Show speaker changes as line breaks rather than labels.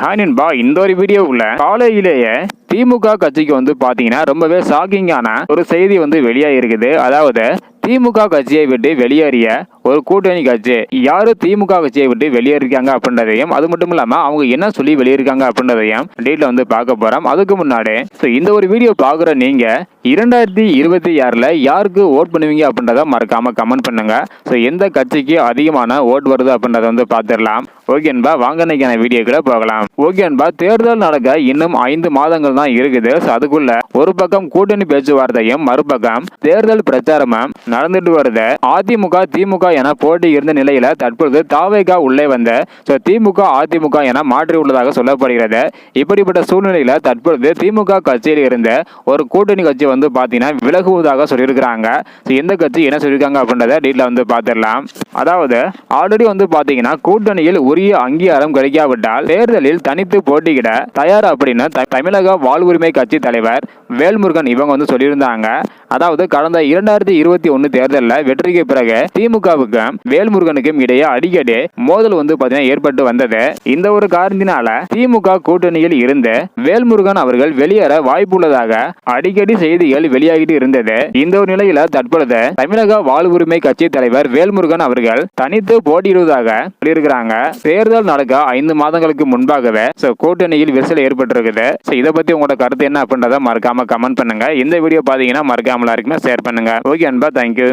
ஹானின்பா இந்த ஒரு வீடியோவுல காலையிலேயே திமுக கட்சிக்கு வந்து பாத்தீங்கன்னா ரொம்பவே ஷாக்கிங்கான ஒரு செய்தி வந்து வெளியாக இருக்குது அதாவது திமுக கட்சியை விட்டு வெளியேறிய ஒரு கூட்டணி கட்சி யாரு திமுக கட்சியை விட்டு வெளியேறிருக்காங்க அப்படின்றதையும் அது மட்டும் இல்லாம அவங்க என்ன சொல்லி வெளியிருக்காங்க அப்படின்றதையும் டீட்ல வந்து பார்க்க போறோம். அதுக்கு முன்னாடி ஸோ இந்த ஒரு வீடியோ பார்க்குற நீங்க இரண்டாயிரத்தி இருபத்தி ஆறுல யாருக்கு ஓட் பண்ணுவீங்க அப்படின்றத மறக்காம கமெண்ட் பண்ணுங்க. ஸோ எந்த கட்சிக்கு அதிகமான ஓட் வருது அப்படின்றத வந்து பார்த்துடலாம். ஓகேன்பா வாங்க இன்னைக்கான வீடியோக்குள்ள போகலாம். ஓகேன்பா தேர்தல் நடக்க இன்னும் ஐந்து மாதங்கள் தான் இருக்குது. ஸோ அதுக்குள்ள ஒரு பக்கம் கூட்டணி பேச்சுவார்த்தையும் மறுபக்கம் தேர்தல் பிரச்சாரமும் நடந்துட்டு வருது. அதிமுக திமுக என போட்டி இருந்த நிலையில தற்பொழுது தாவேகா உள்ளே வந்த ஸோ திமுக அதிமுக என மாற்றி உள்ளதாக சொல்லப்படுகிறது. இப்படிப்பட்ட சூழ்நிலையில தற்பொழுது திமுக கட்சியில் இருந்த ஒரு கூட்டணி கட்சி வந்து பார்த்தீங்கன்னா விலகுவதாக சொல்லியிருக்கிறாங்க. ஸோ எந்த கட்சி என்ன சொல்லியிருக்காங்க அப்படின்றத டீட்டில் வந்து பார்த்துடலாம் அதாவது ஆல்ரெடி வந்து பார்த்தீங்கன்னா கூட்டணியில் உரிய அங்கீகாரம் கிடைக்காவிட்டால் தேர்தலில் தனித்து போட்டியிட தயார் அப்படின்னு தமிழக வாழ்வுரிமை கட்சி தலைவர் வேல்முருகன் இவங்க வந்து சொல்லியிருந்தாங்க. அதாவது கடந்த இரண்டாயிரத்தி இருபத்தி ஒன்று தேர்தலில் வெற்றிக்கு பிறகு திமுகவுக்கும் வேல்முருகனுக்கும் இடையே அடிக்கடி மோதல் வந்து பார்த்தீங்கன்னா ஏற்பட்டு வந்தது. இந்த ஒரு காரணத்தினால திமுக கூட்டணியில் இருந்து வேல்முருகன் அவர்கள் வெளியேற வாய்ப்புள்ளதாக அடிக்கடி செய்திகள் வெளியாகிட்டு இருந்தது. இந்த ஒரு நிலையில தற்பொழுது தமிழக வாழ்வுரிமை கட்சி தலைவர் வேல்முருகன் அவர்கள் தனித்து போட்டியிடுவதாக சொல்லியிருக்கிறாங்க. தேர்தல் நடக்க ஐந்து மாதங்களுக்கு முன்பாகவே கூட்டணியில் விரிசல் ஏற்பட்டிருக்குது. ஸோ இதை பத்தி உங்களோட கருத்து என்ன அப்படின்றத மறக்காம கமெண்ட் பண்ணுங்க. இந்த வீடியோ பாத்தீங்கன்னா மறக்காம இருக்குன்னா ஷேர் பண்ணுங்க. ஓகே அன்பா தேங்க்யூ